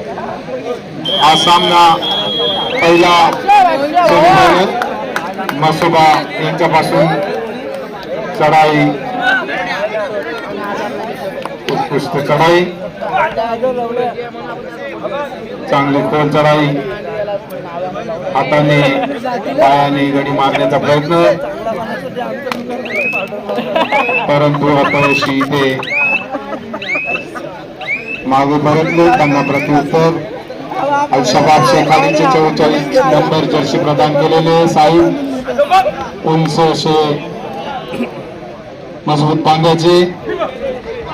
हा सामना पहिला मसोबा यांच्यापासून चढाई उत्कृष्ट चढाई चांगली खोल चढाई हाताने पायाने गडी मारण्याचा प्रयत्न. परंतु अपयशी ते मागे परतले त्यांना प्रत्युत्तर अल्शबाब शेखाडीचे चौचाळीस नंबर जर्सी प्रदान केलेले साई. उंच असे मजबूत पांग्याचे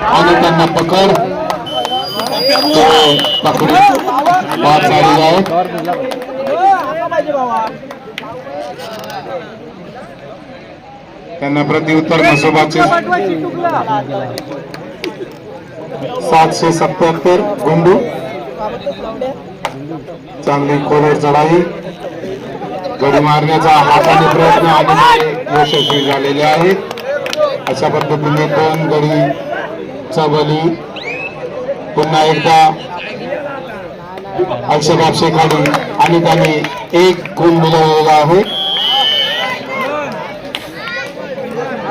आणि त्यांना पकड. ते पकडी बाद झालेले आहेत. त्यांना प्रत्युत्तर मसोबाचे. सातशे सत्याहत्तर गुंडू. चांगली खोलर चढाई. गडी मारण्याचा हाताने प्रयत्न आणि यशस्वी झालेले आहेत अशा पद्धतीने दोन गडी बली पुन्हा एकदा अक्षराक्षे काढून आणि त्याने एक गुण मिळवलेला आहे.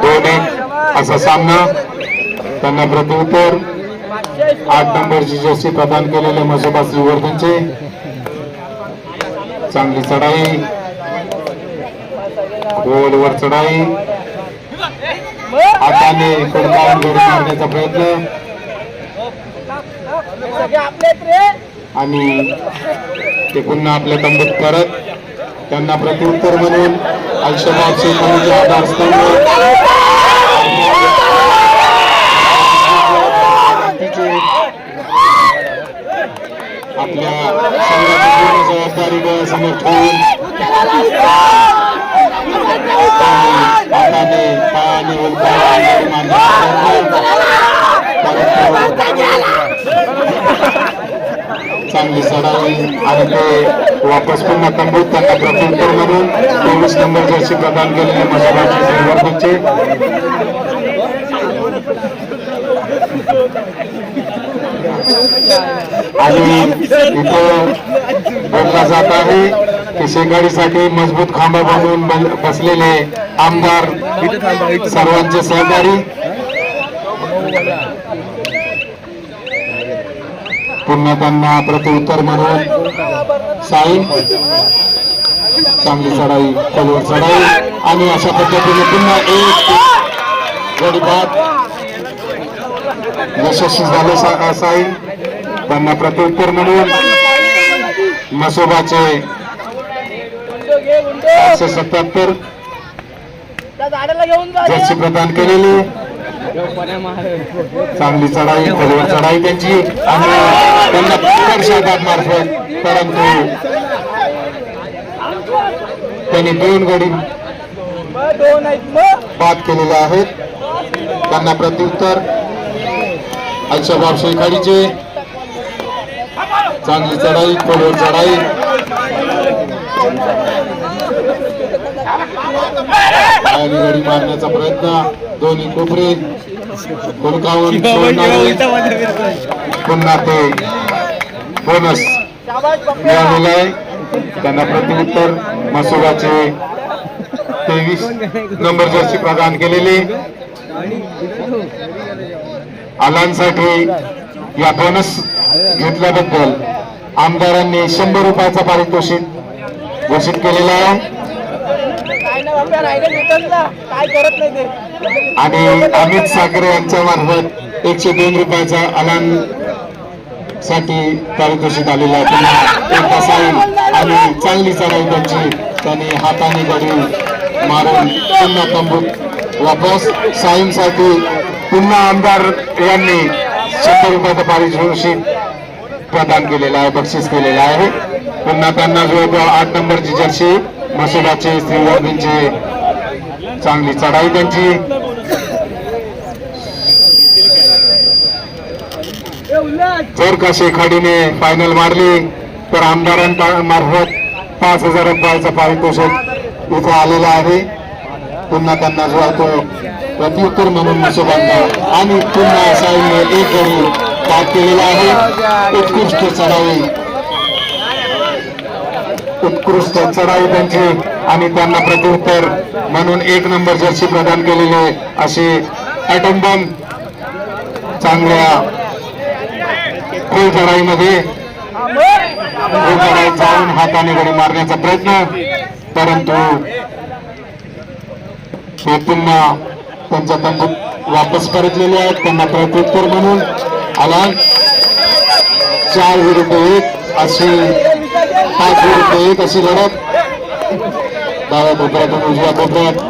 दोन एक असा सामना. त्यांना प्रत्युत्तर आठ नंबरची जर्सी प्रदान केलेले मसोबा श्रीवर्धनचे चांगली चढाई. गोलवर चढाई. हाताने कडकावून गडी मारण्याचा प्रयत्न. आणि ते पुन्हा आपल्या तंबूत परत त्यांना प्रत्युत्तर म्हणून अल्शबाब शेतकऱ्यांचे आधारस्तंभ. संघाची पूर्ण जबाबदारी डोळ्यासमोर ठेवून हाताने पायाने उलटाने चांगली चढाई आणि ते वापस पुन्हा तंबूत त्यांना प्रत्युत्तर म्हणून तेवीस नंबर जर्सी प्रदान केलेले मसोबाचे आणि इथं बोलला जात आहे की शेंगाडीसाठी मजबूत खांबा बांधून बसलेले आमदार सर्वांचे सहकारी. पुन्हा त्यांना प्रत्युत्तर म्हणून साई चांगली चढाई खोलवर चढाई. आणि अशा पद्धतीने पुन्हा एक गडी यशस्वी झाले सा- साई. त्यांना प्रत्युत्तर म्हणून मसोबाचे पाचशे सत्याहत्तर जर्सी प्रदान केलेली. चांगली चढाई खोलवर चढाई त्यांची. आणि त्यांना मार्फत परंतु त्यांनी दोन गडी बाद केलेले आहेत. त्यांना प्रत्युत्तर अल्शबाब शेखाडीचे चांगली चढाई खोलवर चढाई. पायाने गडी मारण्याचा प्रयत्न. दोन्ही कोपरे. सोडणारे पुन्हा ते. बोनस. मिळालेलं आहे त्यांना प्रत्युत्तर. मसोबाचे तेवीस नंबर जर्सी प्रदान केलेले. आलांसाठी या बोनस घेतल्याबद्दल आमदारांनी शंभर रुपयाचा पारितोषिक घोषित केलेला आहे. आणि अमित साखरे यांच्या मार्फत एकशे दोन रुपयाचा अलानसाठी पारितोषिक आलेला आहे. पुन्हा आणि चांगली चढाई त्यांची. त्यांनी हाताने गडी मारून पुन्हा तंबूत वापस साईंसाठी पुन्हा आमदार यांनी शंभर रुपयाचं पारितोषिक प्रदान केलेलं आहे बक्षीस केलेलं आहे. पुन्हा त्यांना जो आठ नंबरची जर्सी मसोबाचे श्रीवर्धनचे चांगली चढाई त्यांची. जर का शेखाडीने फायनल मारली तर आमदारांमार्फत पाच हजार रुपयाचं पारितोषिक इथं आलेलं आहे. पुन्हा त्यांना जो आहे तो प्रत्युत्तर म्हणून मुसोबांना आणि पुन्हा साईने एक गडी पाठ केलेला आहे. उत्कृष्ट चढाई. उत्कृष्ट चढाई त्यांची. आणि त्यांना प्रत्युत्तर म्हणून एक नंबर जर्सी प्रदान केलेले असे अटंबन चांगल्या खोल चढाईमध्ये खोल चढाईत जाऊन हाताने घडी मारण्याचा प्रयत्न. परंतु हे पुन्हा त्यांच्या तंबूत वापस परतलेले आहेत. त्यांना प्रत्युत्तर म्हणून आला. चार विरुद्ध एक अशी पाच विरुद्ध एक अशी लढत. डाव्या कोपऱ्यातून उजव्या कोपऱ्यात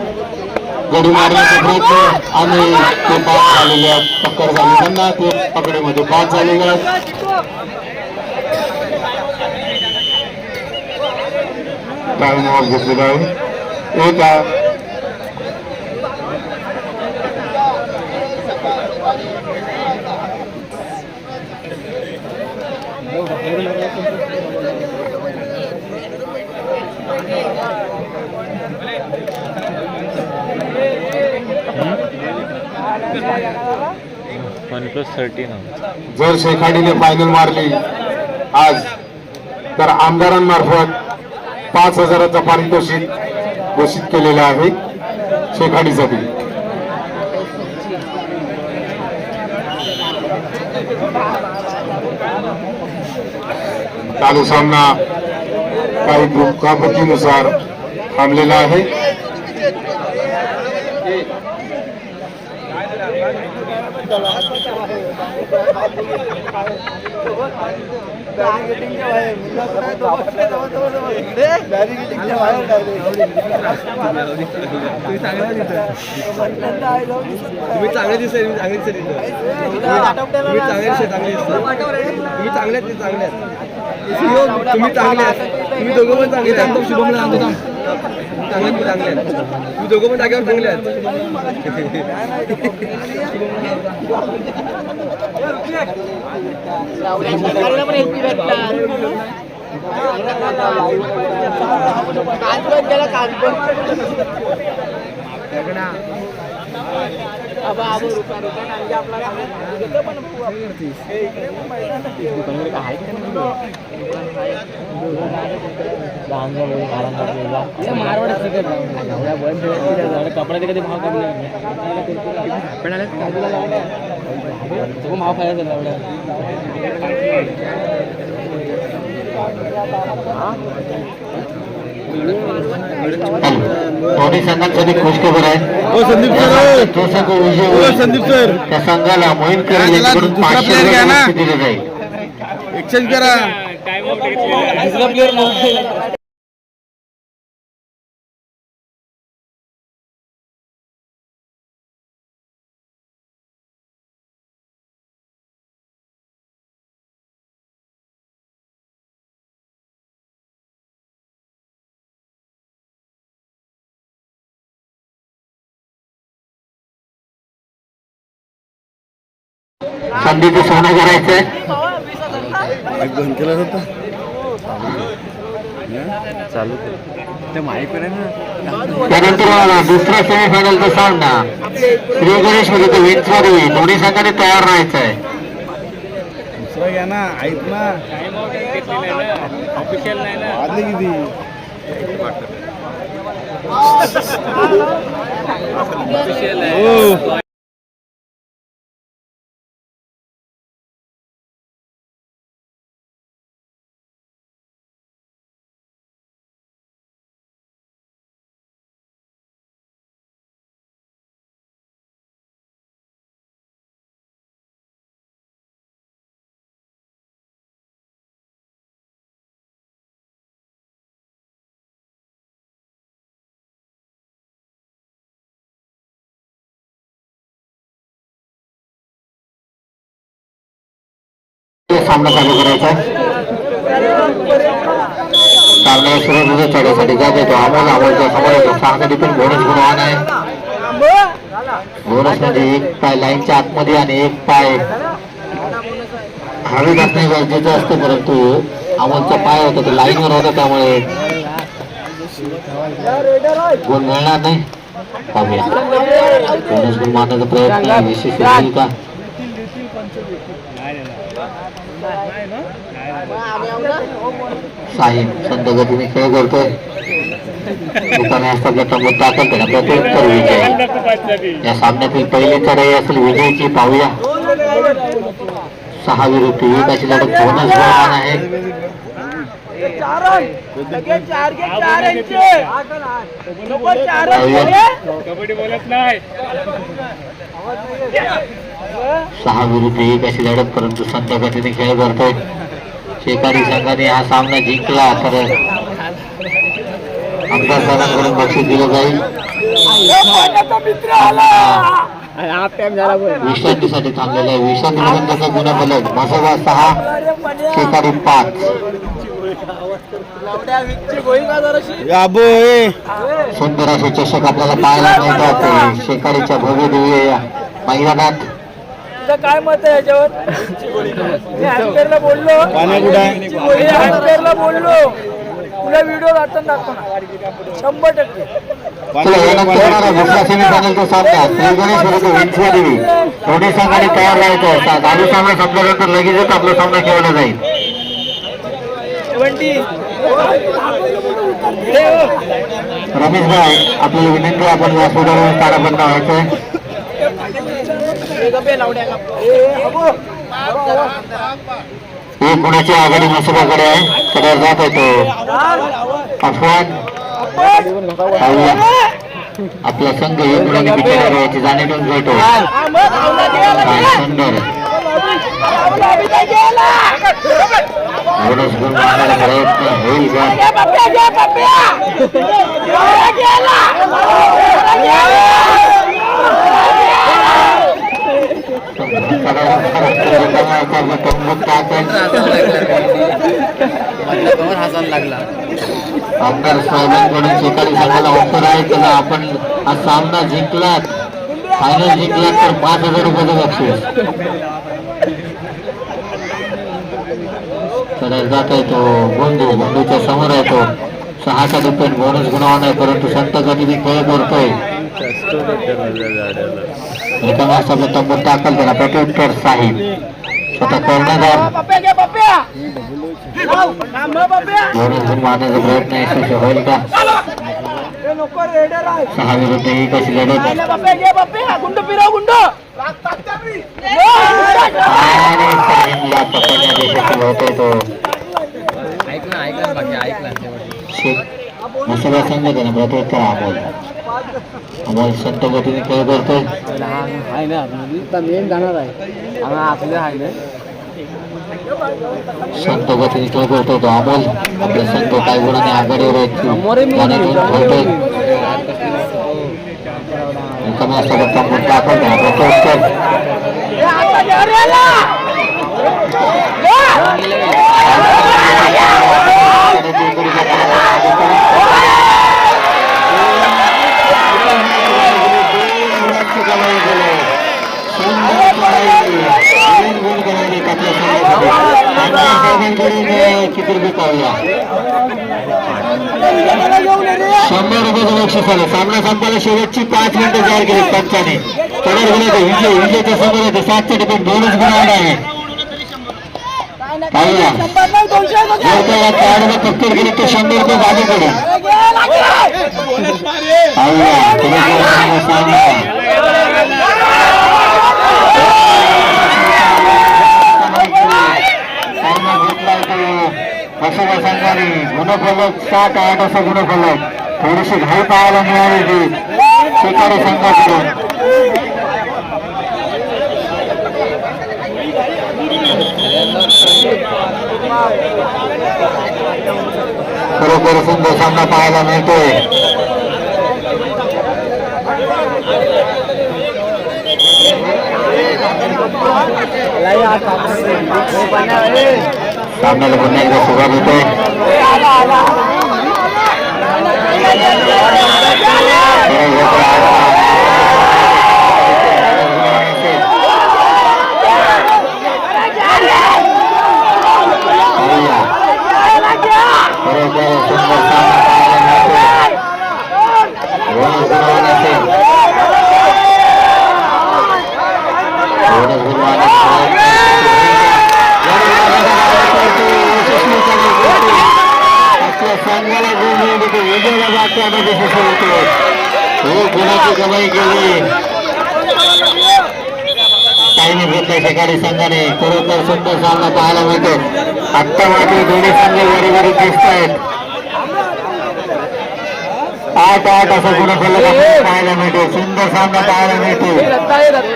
गडी मारण्याचा प्रयत्न. आणि ते पाच झालेले आहेत. टक्कर झाली त्यांना ते पकडेमध्ये पाच झालेले आहेत. टाइम ओव्हर घेतलेला आहे एक वन प्लस थर्टीन जर शेखाडीने फायनल मारली आज तर आमदारांमार्फत पाच हजाराचा पारितोषिक घोषित केलेलं आहे शेखाडीसाठी. चालू सामना काही दुखापतीनुसार थांबलेला आहे बॅरिगेटिंगच्या बाहेर मुलगा कुठे आहे? तो बसलाय जवळ- जवळ- जवळ. बॅरिगेटिंगच्या बाहेर. तुम्ही चांगले दिसते तुम्ही चांगले आटोपल्याला तुम्ही चांगले दिसते चांगले दिसते तुम्ही चांगले आहेत ते तुम्ही चांगले तुम्ही दोघं पण चांगले एकदम शुभमला थांब. चांगले तुम्ही चांगले आहेत. तुम्ही दोघं पण जागेवर चांगले आहेत. सकाळीला पण HP भेटणार. काल कपड्याचे कधी भाव कमी भाव दोन्ही संघांसाठी खुशखबर आहे? हो संदीप सर. तो संघ विजय हो. संदीप सर. त्या संघाला मोहित त्याला यांच्याकडून पाचशे. रुपये दिले जाईल. एक्सचेंज करा. दुसरा प्लेअर संधीचं सोनं करायचंय. बंद केला होता चालू ते माहिती आहे ना. त्यानंतर दुसरा सेमीफायनलचा सामना श्री गणेश विरुद्ध विंचवाडी दोन्ही संघाने तयार राहायचंय. दुसरा घ्या ना ऐक ना. ऑफिशियल नाही ना. किती? ऑफिशियल सामना चालू करायचा. सामना सुरुवात चढ्यासाठी जात. येतो. अमोल अमोलच्या समोर येतो. सहासाठी पण बोनस गुणवान आहे. बोनसमध्ये एक पाय लाईनच्या आतमध्ये आणि एक पाय हवेत असणे गरजेचं असतं परंतु अमोलचा पाय होता तो लाईनवर होता त्यामुळे गुण मिळणार नाही. पाहूया. बोनस गुण मारण्याचा प्रयत्न विशेष होईल का? साहिब संत गतीने खेळ करतोय. दुकाने असतात तंबूत दाखल त्याला प्रत्युत्तर विजय. या सामन्यातील पहिली चढाई असेल विजयची पाहूया. सहा विरुद्ध एक अशी लढत बोनस बळवान आहे. सहा विरुद्ध एक अशी लढत परंतु संत गतीने खेळ करतोय. शेकारी संघाने हा सामना जिंकला तर आमदार सरांकडून बक्षीस दिलं जाईल. विश्रांतीसाठी थांबलेला आहे. विश्रांतीमधून त्याचा गुन्हा फलक मसोबा सहा. शेकारी पाच? सुंदर असे चषक आपल्याला पाहायला मिळतात. शेकारीच्या भव्य दिव्य मैदानात. तुझं काय मत आहे याच्यावर? मी हॅम्पेअरला बोललो. गोळी हॅम्पेअरला बोललो. तुला व्हिडिओ दाखवून दाखवणार. शंभर टक्के. चला यानंतर येणारा दुसरा सेमीफायनलचा सामना श्री गणेश विरुद्ध विंचवा देवी. दोन्ही संघाने तयार राहायचं चालू सामना संपल्यानंतर लगेचच आपला सामना खेळला जाईल. रमेश भाई आपल्याला विनंती आहे, आपण व्यासपीठावर स्थानापन्न व्हायचंय. एक कुणाची आघाडी मसुबाकडे आहे. सगळ्यात जात आहे तो. अफवान आपला संघ एक गुणाने विचार याची जाणीव भेटो. सुंदर. बोनस गुण मारण्याचा प्रयत्न होईल का कवर हसायला लागला आमदार साहेबांकडून स्वतःला सांगायला ऑफर आहे त्याला आपण हा सामना जिंकला. फायनल जिंकला तर पाच हजार रुपयाचा बक्षीस तर जात आहे तो गोंधू गोंधूच्या समोर आहे तो. सहाचा डिपेंड बोनस गुणावा नाही परंतु संत गतीने खेळ करतोय. एका माणसाला तंबूत टाकल त्याला प्रत्युत्तर साहिब. स्वतः कर्णधार हं, मारण्याचा प्रयत्न यशस्वी होईल का? हे सहा विरुद्ध एक अशी लढत? पकडण्यात यशस्वी होतोय तो ऐकलं ऐकलं ऐकलं संघ त्याने प्रत्युत्तर अमोल अमोल संत गतीने खेळ करतोय आहे ना मेन जाणार आहे आम्हाला आपल्या आहे ना संत गतीने खेळ करतोय तो अमोल आपला संघ काय गुणाने आघाडीवर आहे जाणीव ठेवतोय एका माणसाला तंबूत टाकल त्याला प्रत्युत्तर हे आता घे रे याला. चित्रपट पाहूया याला घेऊन ये रे. शंभर रुपयाचं बक्षीस आलं शेवटची पाच मिनिटं जाहीर केली पंचाने कडर गुन्हा हिंजे हिंजेच्या समोर होते सातच्या टिकून दोनच गुन्हा आहे काय नाही, पाहूया शंभर पक्कड गेली तर शंभर रुपये बाजूकडे घेतला तो मसोबा संघाने गुणफलक सात आठ असा गुणफलक. थोडीशी घाई पाहायला मिळाली शेकारी संघाकडून खरोखर सुंदर सामना पाहायला मिळतोय सामन्याला पुन्हा एकदा सुरुवात होते। खरोखर सुंदर सामना पाहायला मिळतोय ठिकाणी खरोखर सुंदर सामना पाहायला मिळतो आत्ता दोन्ही संघ बरोबरी दिसत आहेत आठ आठ असा गुणफलक पाहायला मिळतो. सुंदर सामना पाहायला मिळतो.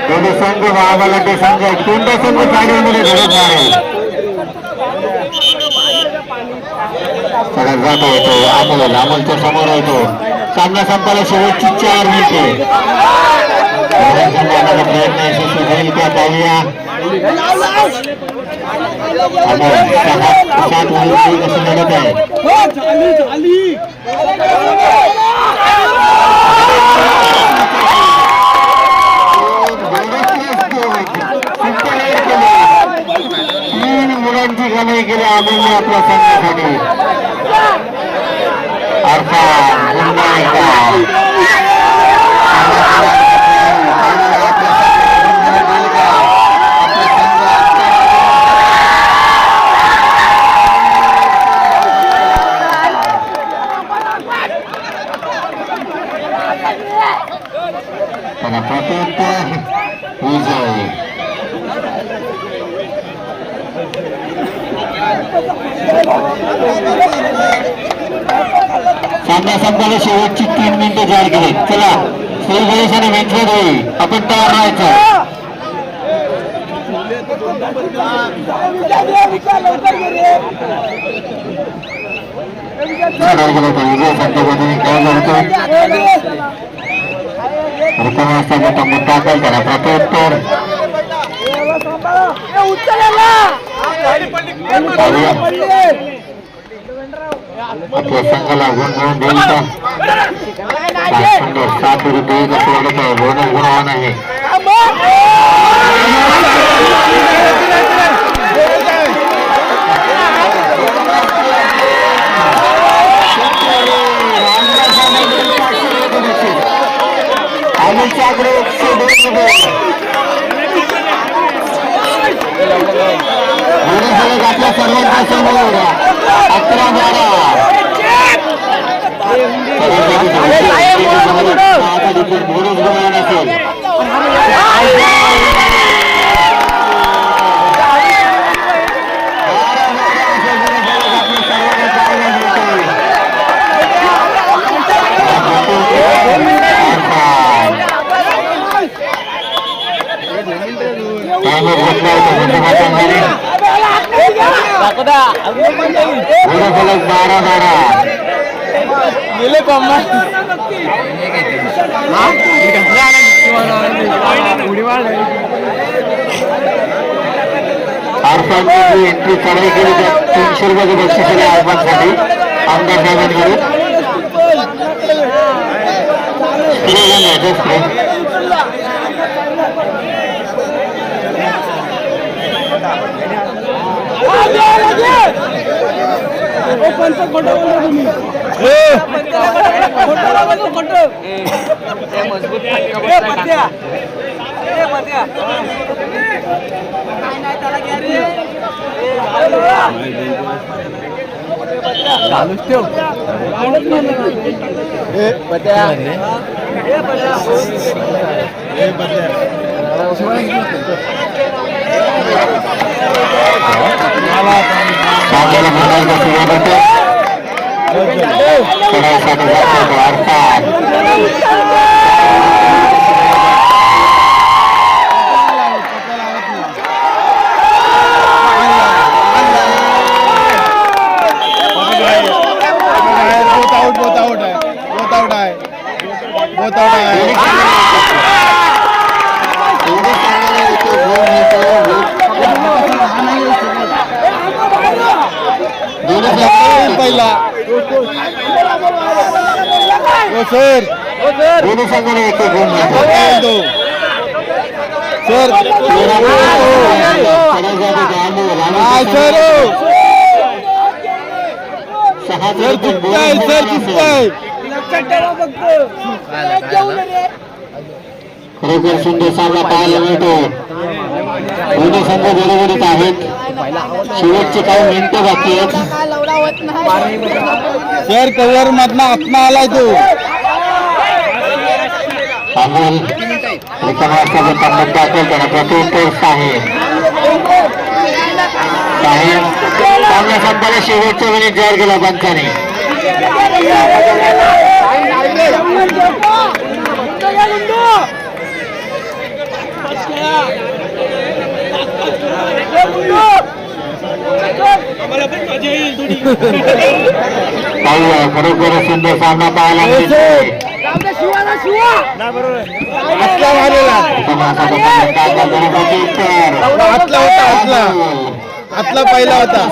दोन्ही संघ महाबाला ते संघ कोणता संघ फायनलमध्ये घडत नाही? सगळ्यात जातो येतो. अमोल अमोलच्या समोर होतो सामना संपायला शेवटची चार मिळते प्रयत्न यशस्वी होईल त्या पाहूया. अमोल सात सात मिनिटे कशी लढत आहे तीन मुलांची कमाई केली अमोलने आपल्या संघासाठी अर्थात पुन्हा एकदा त्याला प्रत्युत्तर विजय संपायला शेवटची तीन मिनिटं जाहीर केली. चला गणेश आणि व्यंकट होईल आपण तयार राहायचं. काय मुद्दा असेल त्याला प्रत्युत्तर. पाहूया. आपल्या संघाला गुण मिळून देईल का सात आहे. बोनस गुणवान आहे एकशे दोन रुपये बोनस फलक आपल्या सर्वांच्या समोर अकरा बारा बोनस गुणवान असेल आरफानची जी एंट्री चढाई केली त्या तीनशे रुपयाचे बक्षीस दिले आरफानसाठी आमदार साहेबांकडून स्प्रे झाले स्प्रे चालूच ठेव. चढाईसाठी जातो तो अर्थात बहुत आउट बहुत आउट है बहुत आउट है बहुत आउट है एवढे चांगले येतो गोल येतो दोन्ही संघ- पहिला हो सर दोन्ही संघाने एक एक गुण सर सर चुकताय सर चुकताय खरोखर सुंदर सामना पाहायला मिळतो दोन्ही संघ बरोबरीत आहेत. शेवटचे काही मिनिटं बाकी आहेत. सर कव्हर मधला आत्मा आलाय तो. अमोल रिकामा असताना मुद्दा असेल त्याला प्रत्युत्तर आहे आहे चांगल्या संपाला शेवटच्या वेळी जाहीर केला पंचाने पाहूया खरोखर सुंदर सामना पाहायला मिळतोय. आतला. आतला होता आतला. आतला पहिला होता.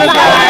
होतं